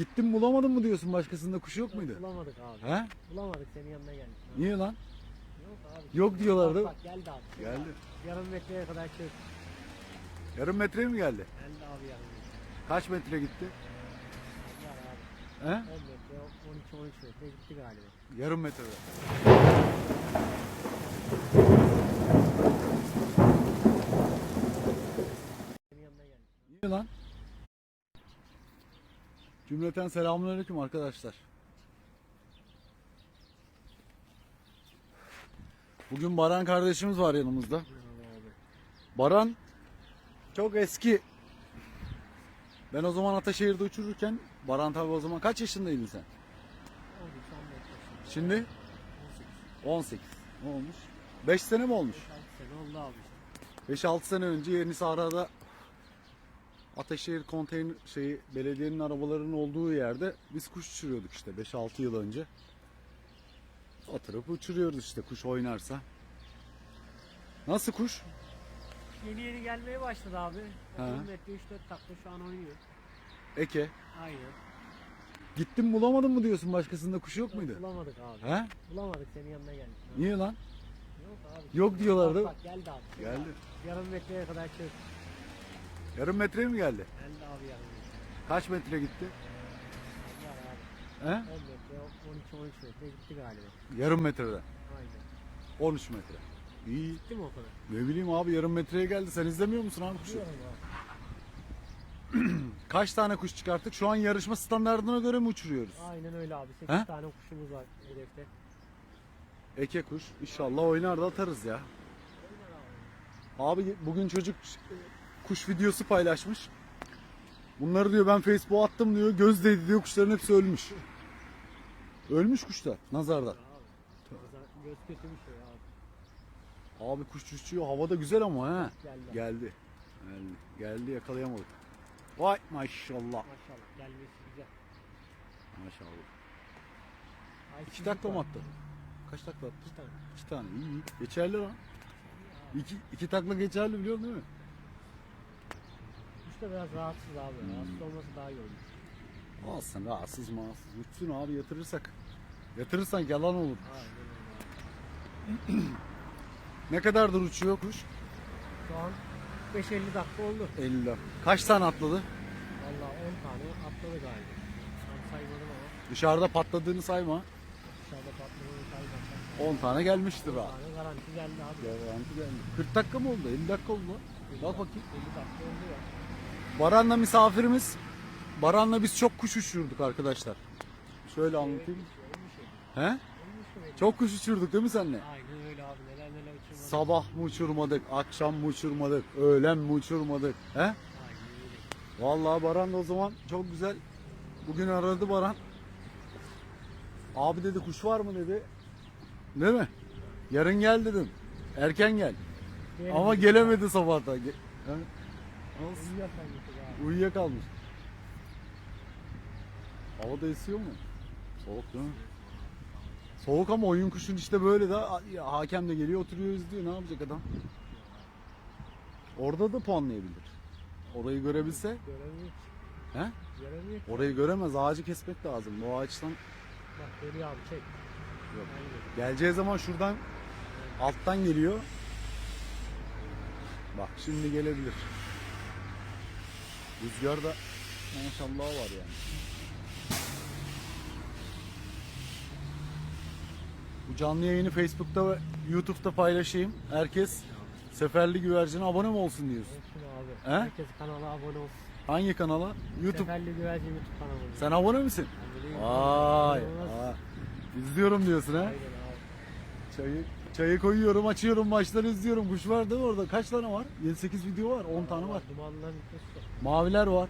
Gittin bulamadın mı diyorsun başkasında kuş yok muydu? Bulamadık abi. He? Bulamadık senin yanına geldik. Niye lan? Yok abi. Yok diyorlardı. Bak, bak geldi abi. Geldi. Yarım metreye kadar çık. Yarım metreye mi geldi? Geldi abi yarım metre. Kaç metre gitti? Var abi. He? 10 metre, 12-13 metre gitti galiba. Yarım metre. Senin yanına geldik. Niye lan? Cümleten selamünaleyküm arkadaşlar. Bugün Baran kardeşimiz var yanımızda. Baran çok eski. Ben o zaman Ataşehir'de uçururken Baran tabi o zaman kaç yaşındaydın sen? 13 15 Şimdi 18. Ne olmuş? 5 sene mi olmuş? 6 sene oldu abi. işte. 5-6 sene önce Yeni Sahra'da Ataşehir konteyner şeyi belediyenin arabalarının olduğu yerde biz kuş uçuruyorduk işte 5-6 yıl önce. Oturup uçuruyoruz işte kuş oynarsa. Nasıl kuş? Yeni yeni gelmeye başladı abi. Ha. 10 metre 3-4 takla şu an oynuyor. Eke. Aynen. Gittin bulamadın mı diyorsun başkasında kuş yok muydu? Bulamadık abi. He? Bulamadık senin yanına geldik. Niye lan? Yok abi. Yok diyorlardı. Bak, bak geldi abi. Geldi. Yarım metreye kadar çık. Yarım metreye mi geldi? Geldi abi metre. Kaç metre gitti? He? 10 metre, 12-13 metre gitti galiba. Yarım metreden. Aynen. 13 metre. İyi. Gitti mi o kadar? Ne bileyim abi yarım metreye geldi. Sen izlemiyor musun abi kuşu? Biliyorum abi. Kaç tane kuş çıkarttık? Şu an yarışma standartına göre mi uçuruyoruz? Aynen öyle abi. 8 He? tane kuşumuz var hedefte. Eke kuş. İnşallah oynar da atarız ya. Abi bugün çocuk kuş videosu paylaşmış. Bunları diyor ben Facebook'a attım diyor. Göz değdi diyor kuşların hepsi ölmüş. Ölmüş kuşlar nazardan. Göz kötü bir şey abi. Abi kuş uçuyor havada güzel ama ha. Geldi. Geldi. Geldi. Geldi yakalayamadık. Vay maşallah. Maşallah gelmesi güzel. Maşallah. Ay, İki dakika mı attı? Kaç takla attı? İki tane. İki tane. İyi iyi. Geçerli lan. İki, iki takla geçerli biliyorsun değil mi? Da biraz rahatsız abi. Hmm. Rahatsız olması daha iyi olur. Olsun rahatsız mağatsız. Uçsun abi yatırırsak. Yatırırsan yalan olur. Ne kadardır uçuyor kuş? Şu an 5-50 dakika oldu. 50 dakika. Kaç tane atladı? Valla 10 tane atladı galiba. Tam saymadım ama Dışarıda patladığını sayma. dışarıda patladığını saymadım. 10 tane gelmiştir 10 abi. tane garanti geldi abi. Garanti geldi. 40 dakika mı oldu? 50 dakika oldu. lan. Bak bakayım. 50 dakika oldu ya. Baran'la misafirimiz. Baran'la biz çok kuş uçurduk arkadaşlar. Şöyle anlatayım. He? Çok kuş uçurduk değil mi senle? Aynen öyle abi. Neler neler uçurmadı. Sabah mı uçurmadık, akşam mı uçurmadık, öğlen mi uçurmadık? He? Aynen öyle. Vallahi Baran da o zaman çok güzel. Bugün aradı Baran. Abi dedi kuş var mı dedi. Değil mi? Yarın gel dedim. Erken gel. Ama gelemedi sabahta. Ge-? Olsun. Uyuyakalmış. Hava da esiyor mu? Soğuk değil mi? Soğuk ama oyun kuşun işte böyle de hakem de geliyor oturuyor izliyor ne yapacak adam? Orada da puanlayabilir. Orayı görebilse, Göremiyor he? Göremiyor. Orayı göremez. Ağacı kesmek lazım. O ağaçtan Bak geliyor abi çek. Yok. Geleceği zaman şuradan alttan geliyor. Bak şimdi gelebilir. Rüzgar da maşallah var yani. Bu canlı yayını Facebook'ta ve YouTube'da paylaşayım. Herkes Seferli Güvercin'e abone mi olsun diyorsun? Olsun abi. He? Herkes kanala abone olsun. Hangi kanala? YouTube. Seferli Güvercin YouTube kanalı. Sen abone misin? Aboneyim. Vay. Aa. İzliyorum diyorsun ha? Aynen abi. Çayı çayı koyuyorum, açıyorum, maçları izliyorum. Kuş var değil mi orada? Kaç tane var? 7-8 video var, 10 tane var. Dumanlar. Maviler var.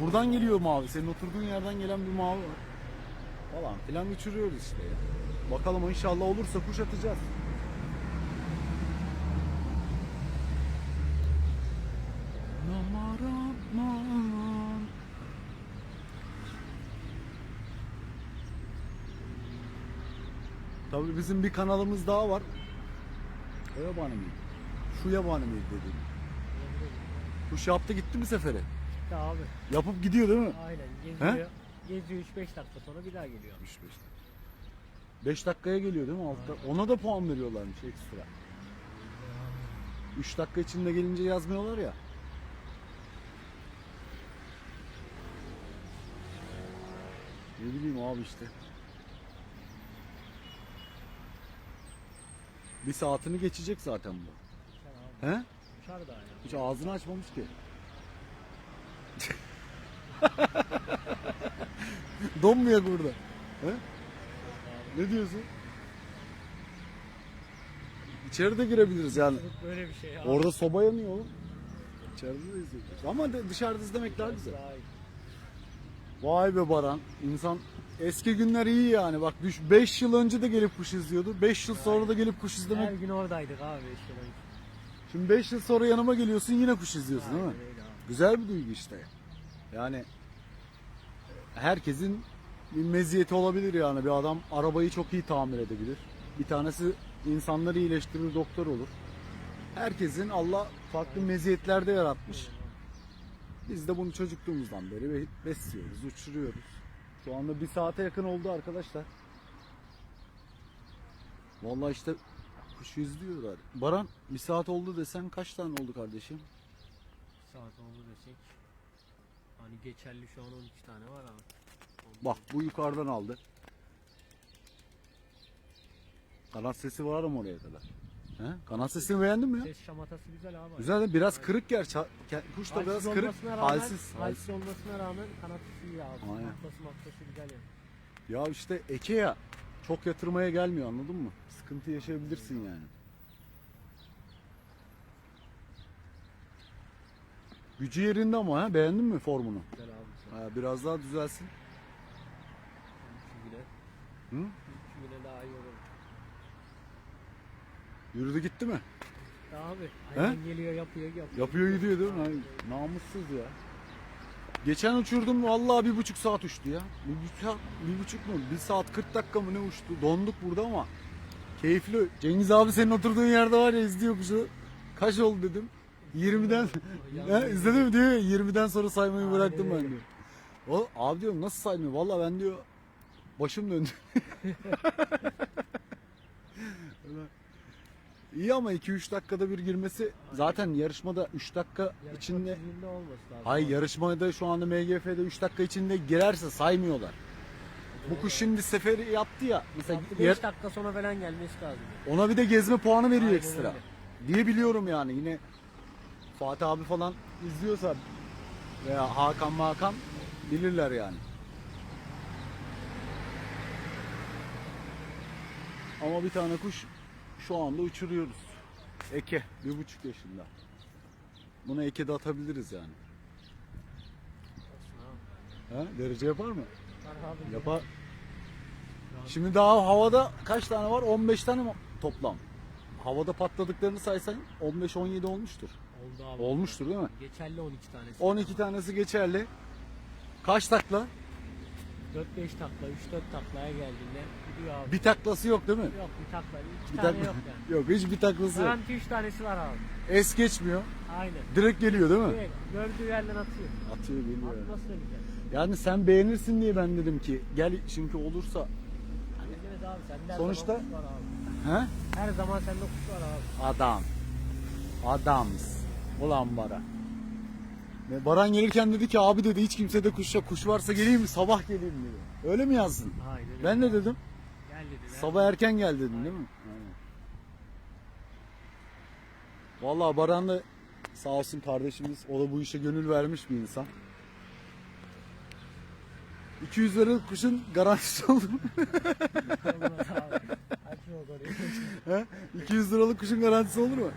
Buradan geliyor mavi. Senin oturduğun yerden gelen bir mavi var. Falan filan uçuruyoruz işte ya. Bakalım inşallah olursa kuş atacağız. Tabii bizim bir kanalımız daha var. O yabani miydi? Şu yabani miydi dedi. Kuş yaptı gitti mi sefere? Gitti abi. Yapıp gidiyor değil mi? Aynen geziyor. Geziyor 3-5 dakika sonra bir daha geliyor. 3-5 dakika. 5 dakikaya geliyor değil mi altta? Ona da puan veriyorlarmış ekstra. 3 dakika içinde gelince yazmıyorlar ya. Ne bileyim abi işte. Bir saatini geçecek zaten bu. He? Uçar da yani. Hiç ağzını açmamış ki. Donmuyor burada. He? Ne diyorsun? İçeri de girebiliriz yani. Böyle bir şey abi. Orada soba yanıyor oğlum. İçeride de izleyebiliriz. Ama de dışarıda izlemek daha güzel. Vay be Baran. İnsan eski günler iyi yani. Bak düş 5 yıl önce de gelip kuş izliyordu. 5 yıl sonra da gelip kuş izlemek. Her gün oradaydık abi işte. Şimdi 5 yıl sonra yanıma geliyorsun yine kuş izliyorsun değil mi? Aynen öyle abi. Güzel bir duygu işte. Yani herkesin bir meziyeti olabilir yani. Bir adam arabayı çok iyi tamir edebilir. Bir tanesi insanları iyileştirir, doktor olur. Herkesin Allah farklı meziyetlerde yaratmış. Biz de bunu çocukluğumuzdan beri be- besliyoruz, uçuruyoruz. Şu anda bir saate yakın oldu arkadaşlar. Vallahi işte kuş izliyorlar. Baran bir saat oldu desen kaç tane oldu kardeşim? Saat oldu desek. Hani geçerli şu an 12 tane var abi. Bak bu yukarıdan aldı. Kanat sesi var mı oraya kadar? He? Kanat sesini beğendin mi ya? Ses şamatası güzel abi. Güzel de biraz kırık ger. Ça- ke- Kuş da Halsiz biraz kırık. olmasına rağmen, Halsiz. halsiz. olmasına rağmen kanatı iyi abi. Aynen. Maklası maklası güzel yani. Ya işte eke ya. Çok yatırmaya gelmiyor anladın mı? Sıkıntı yaşayabilirsin yani. Gücü yerinde ama ha beğendin mi formunu? Güzel abi. Güzel. Ha, biraz daha düzelsin. Güne. Hı? İki güne daha iyi olur. Yürüdü gitti mi? Abi. Aynen geliyor yapıyor yapıyor. Yapıyor gidiyor değil mi? Ay, namussuz ya. Geçen uçurdum vallahi bir buçuk saat uçtu ya. Bir buçuk, saat- bir buçuk mu? Bir saat 40 dakika mı ne uçtu? Donduk burada ama keyifli. Cengiz abi senin oturduğun yerde var ya izliyor kuşu. Kaç oldu dedim. 20'den Ya, izledin mi diyor ya 20'den sonra saymayı Aynen bıraktım ben öyle. diyor. O, abi diyorum nasıl saymıyor? Vallahi ben diyor başım döndü. İyi ama 2-3 dakikada bir girmesi zaten yarışmada 3 dakika içinde. Hayır yarışmada şu anda MGF'de 3 dakika içinde girerse saymıyorlar. Bu kuş şimdi seferi yaptı ya. Mesela 5 yer- dakika sonra falan gelmesi lazım. ona bir de gezme puanı veriyor Aynen ekstra. Diye biliyorum yani yine Fatih abi falan izliyorsa veya Hakan Hakan bilirler yani. Ama bir tane kuş şu anda uçuruyoruz. Eke bir buçuk yaşında. Bunu Eke'de atabiliriz yani. Ha? Derece yapar mı? Yapar. Şimdi daha havada kaç tane var? 15 tane mi toplam? Havada patladıklarını saysan 15-17 olmuştur. Oldu abi. Olmuştur değil mi? Geçerli 12 tanesi. 12 tanesi geçerli. Kaç takla? 4-5 takla, 3-4 taklaya geldiğinde abi. Bir taklası yok değil mi? Yok bir takla, 2 Bir tane takla- yok yani. Yok hiç bir taklası yok. Garanti 3 tanesi var abi. Es geçmiyor. Aynen. Direkt geliyor değil mi? Direkt gördüğü yerden atıyor. Atıyor geliyor. Atması da güzel. Yani sen beğenirsin diye ben dedim ki gel çünkü olursa. Evet abi sende her Sonuçta- zaman kuş var abi. He? Her zaman sende kuş var abi. Adam. Adams. Ulan Baran. Ve Baran gelirken dedi ki abi dedi hiç kimse de kuş yok. Kuş varsa geleyim mi? Sabah geleyim dedi. Öyle mi yazdın? Aynen. Ben de dedim. Sabah erken gel dedin değil mi? Aynen. Vallahi Baran da sağ olsun kardeşimiz. O da bu işe gönül vermiş bir insan. 200 liralık kuşun garantisi olur mu? Olmaz abi. Açma o konuyu. He? 200 liralık kuşun garantisi olur mu? Olmaz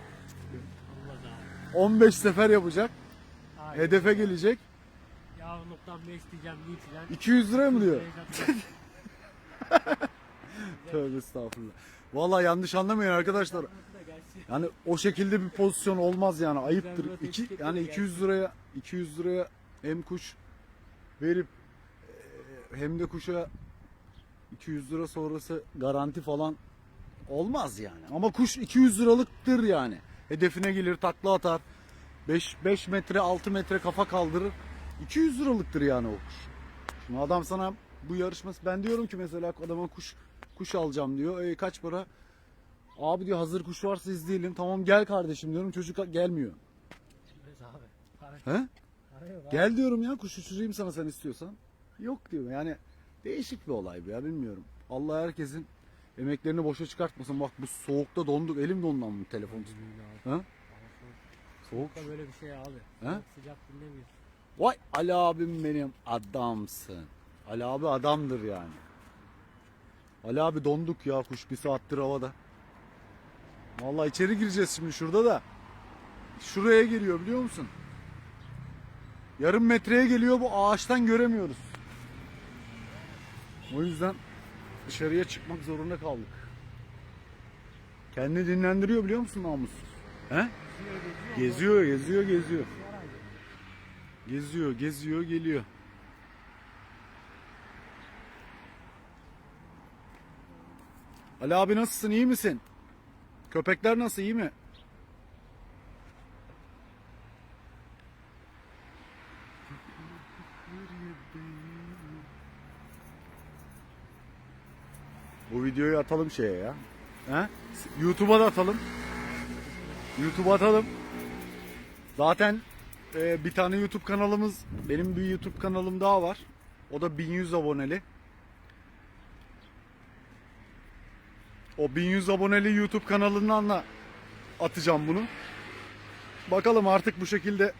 abi. 15 sefer yapacak. Hedefe gelecek. Yavruluktan besleyeceğim, büyüteceğim. 200 lira mı diyor? Tövbe estağfurullah. Vallahi yanlış anlamayın arkadaşlar. Yani o şekilde bir pozisyon olmaz yani ayıptır. İki, yani yok 200 liraya 200 liraya hem kuş verip e, hem de kuşa 200 lira sonrası garanti falan olmaz yani. Ama kuş 200 liralıktır yani. Hedefine gelir, takla atar. 5 5 metre, 6 metre kafa kaldırır. 200 liralıktır yani o kuş. Şimdi adam sana bu yarışması ben diyorum ki mesela adama kuş kuş alacağım diyor. E, kaç para? Abi diyor hazır kuş varsa izleyelim. Tamam gel kardeşim diyorum. Çocuk gelmiyor. He? Gel diyorum ya kuş uçurayım sana sen istiyorsan. Yok diyor. Yani değişik bir olay bu ya bilmiyorum. Allah herkesin emeklerini boşa çıkartmasın. Bak bu soğukta donduk. Elim dondu ama telefon. Ha? Soğuk. Soğuk. Da böyle bir şey abi. He? Sıcak dinlemiyor. Vay Ali abim benim adamsın. Ali abi adamdır yani. Ali abi donduk ya kuş bir saattir havada. Vallahi içeri gireceğiz şimdi şurada da. Şuraya geliyor biliyor musun? Yarım metreye geliyor bu ağaçtan göremiyoruz. O yüzden dışarıya çıkmak zorunda kaldık. Kendini dinlendiriyor biliyor musun namussuz? He? Geziyor, geziyor. Geziyor. Geziyor, geziyor, geliyor. Ali abi nasılsın, iyi misin? Köpekler nasıl, iyi mi? Bu videoyu atalım şeye ya. He? YouTube'a da atalım. YouTube'a atalım. Zaten e, bir tane YouTube kanalımız, benim bir YouTube kanalım daha var. O da 1100 aboneli. O 1100 aboneli YouTube kanalından da atacağım bunu. Bakalım artık bu şekilde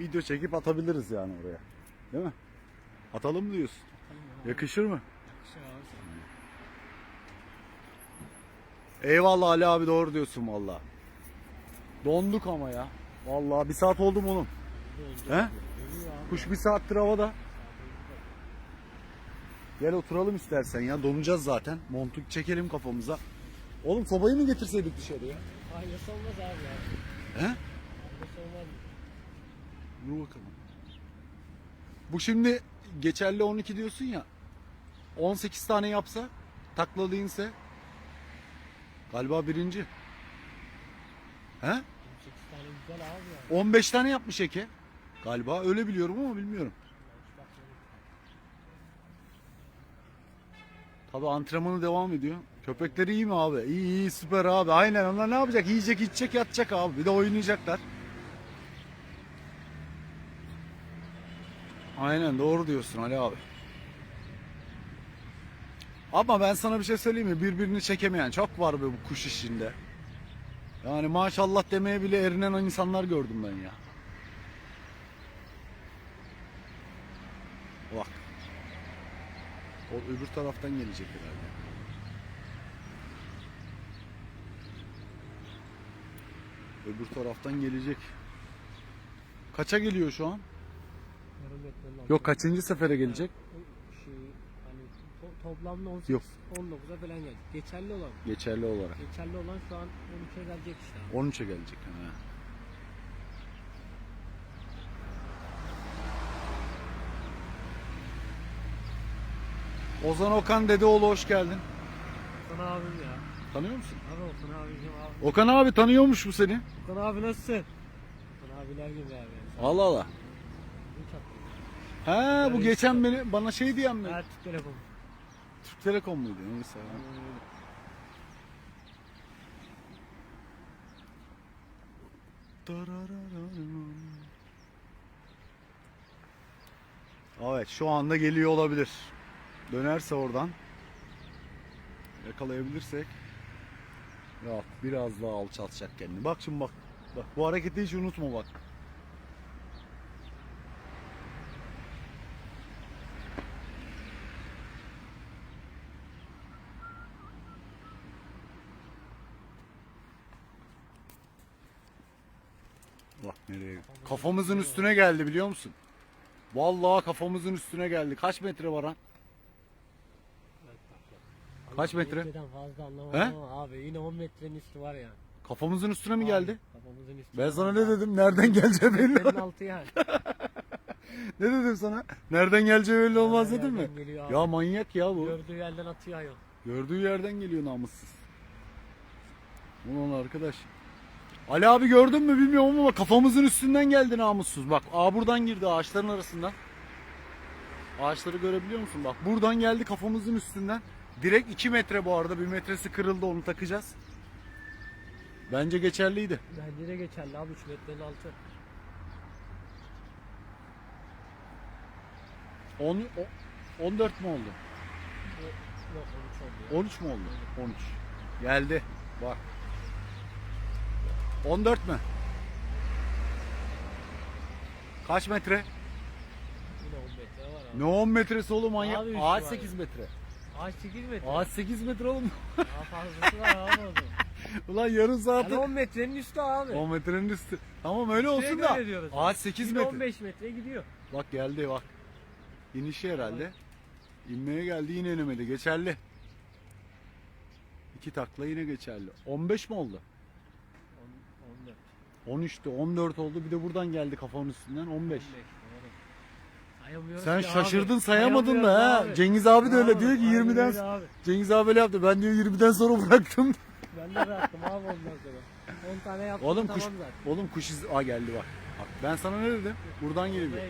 video çekip atabiliriz yani oraya. Değil mi? Atalım mı diyorsun? Yakışır mı? Yakışır abi. Eyvallah Ali abi doğru diyorsun valla. Donduk ama ya. Vallahi bir saat oldu mu oğlum? He? Kuş bir saattir havada. Gel oturalım istersen ya. Donacağız zaten. Montu çekelim kafamıza. Oğlum sobayı mı getirseydik dışarıya? Faydası olmaz abi ya. He? Olmaz. Dur bakalım. Bu şimdi geçerli 12 diyorsun ya. 18 tane yapsa taklalı inse galiba birinci. He? 28 tane güzel abi ya. 15 tane yapmış Eke. Galiba öyle biliyorum ama bilmiyorum. Hiç bakmadım. Tabi antrenmanı devam ediyor. Köpekleri iyi mi abi? İyi iyi süper abi. Aynen onlar ne yapacak? Yiyecek, içecek, yatacak abi. Bir de oynayacaklar. Aynen doğru diyorsun Ali abi. Ama ben sana bir şey söyleyeyim mi? Birbirini çekemeyen çok var be bu kuş işinde. Yani maşallah demeye bile erinen insanlar gördüm ben ya. Bak. O öbür taraftan gelecek herhalde. Öbür taraftan gelecek. Kaça geliyor şu an? Yok kaçıncı sefere gelecek? Şey, hani to- toplamda 18, Yok. 19'a falan gelecek. Geçerli olan. Geçerli olarak. Geçerli olan şu an 13'e gelecek işte. abi. 13'e gelecek. Ha. Ozan Okan Dedeoğlu hoş geldin. Okan abim ya. Tanıyor musun? Abi Okan abicim abi. Okan abi tanıyormuş bu seni. Okan abi nasılsın? Okan abiler gibi abi. Allah Allah. He bu geçen beni bana şey diyen mi? Her Türk Telekom. Türk Telekom muydu? Neyse. Evet şu anda geliyor olabilir. Dönerse oradan yakalayabilirsek Yok biraz daha alçaltacak kendini. Bak şimdi bak. Bak bu hareketi hiç unutma bak. Bak nereye? Kafamızın üstüne geldi biliyor musun? Vallahi kafamızın üstüne geldi. Kaç metre var lan? Kaç metre? metreden fazla anlamadım He? ama abi yine 10 metrenin üstü var ya. Kafamızın üstüne mi Abi, geldi? Kafamızın üstü. Ben sana ne dedim? Nereden geleceği belli Metrenin olmaz. altı yani. Ne dedim sana? Nereden geleceği belli olmaz dedim mi? yerden geliyor abi. Ya manyak ya bu. Gördüğü yerden atıyor ayol. Gördüğü yerden geliyor namussuz. Ulan arkadaş. Ali abi gördün mü bilmiyorum ama kafamızın üstünden geldi namussuz. Bak A buradan girdi ağaçların arasından. Ağaçları görebiliyor musun? Bak buradan geldi kafamızın üstünden. Direkt 2 metre bu arada. Bir metresi kırıldı onu takacağız. Bence geçerliydi. Bence de geçerli abi 3 metrenin altı. 10, o- 14 mu oldu? Yok 13 oldu ya. 13 mu oldu? 13. Geldi. Bak. 14 mü? Kaç metre? Yine 10 metre var abi. Ne 10 metresi oğlum manyak? Abi üstü Ağaç var 8 metre. Ağaç 8 metre. Ağaç 8 metre oğlum. Daha fazlası var abi o zaman. Ulan yarım saat. Yani 10 metrenin üstü abi. 10 metrenin üstü. Tamam öyle olsun Şeye da. göre diyoruz. Ağaç 8 Yine metre. 15 metre gidiyor. Bak geldi bak. İnişi herhalde. İnmeye geldi yine inemedi. Geçerli. İki takla yine geçerli. 15 mi oldu? 10, 14. 13'tü 14 oldu. Bir de buradan geldi kafanın üstünden 15. 15. Sayamıyoruz Sen ki abi. şaşırdın sayamadın da ha. abi. Cengiz abi de öyle Abi, diyor ki aynen 20'den öyle abi. Cengiz abi öyle yaptı. Ben diyor 20'den sonra bıraktım. Ben de bıraktım abi ondan sonra. 10 tane yaptım Oğlum tamam kuş zaten. oğlum kuş iz Aa geldi bak. Bak ben sana ne dedim? Buradan geliyor.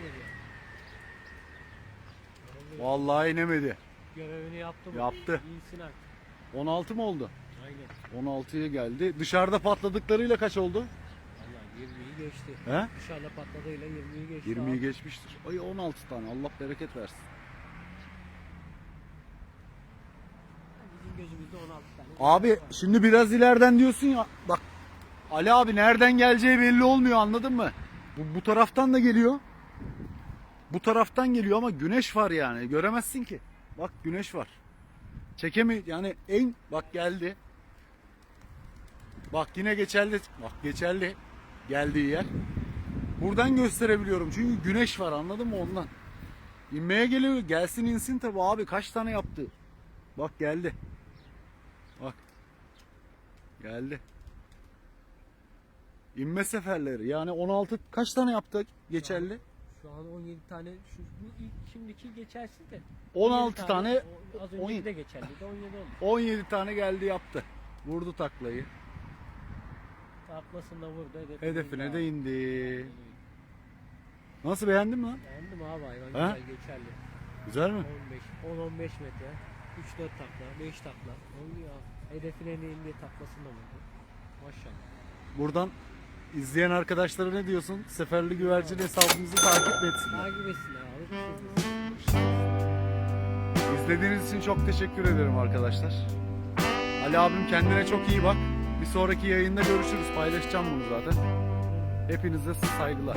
Vallahi inemedi. Görevini yaptı bu. Yaptı. İyisin artık. 16 mı oldu? Aynen. 16'ya geldi. Dışarıda patladıklarıyla kaç oldu? Valla 20'yi geçti. He? Dışarıda patladığıyla 20'yi geçti. 20'yi abi. geçmiştir. Ay 16 tane. Allah bereket versin. Bizim gözümüzde 16 tane. Abi şimdi biraz ileriden diyorsun ya. Bak Ali abi nereden geleceği belli olmuyor anladın mı? Bu, bu taraftan da geliyor. Bu taraftan geliyor ama güneş var yani. Göremezsin ki. Bak güneş var. Çekemi yani en bak geldi. Bak yine geçerli. Bak geçerli. Geldiği yer. Buradan gösterebiliyorum çünkü güneş var anladın mı ondan. İnmeye geliyor. Gelsin insin tabi abi kaç tane yaptı. Bak geldi. Bak. Geldi. İnme seferleri. Yani 16 kaç tane yaptık geçerli? Şu an 17 tane şu bu ilk şimdiki geçersiz de. 16 17 tane o- az 17. önce de geçerliydi 17 oldu. 17 tane geldi yaptı. Vurdu taklayı. Taklasında vurdu hedefine, Hedefine de indi. Nasıl beğendin mi lan? Beğendim abi hayvan Ha? güzel geçerli. Güzel mi? 15 10 15 metre. 3 4 takla, 5 takla. Oluyor abi. Hedefine ne indi taklasında vurdu. Maşallah. Buradan izleyen arkadaşlara ne diyorsun? Seferli güvercin hesabımızı takip etsinler. Takip etsinler abi. İzlediğiniz için çok teşekkür ederim arkadaşlar. Ali abim kendine çok iyi bak. Bir sonraki yayında görüşürüz. Paylaşacağım bunu zaten. Hepinize saygılar.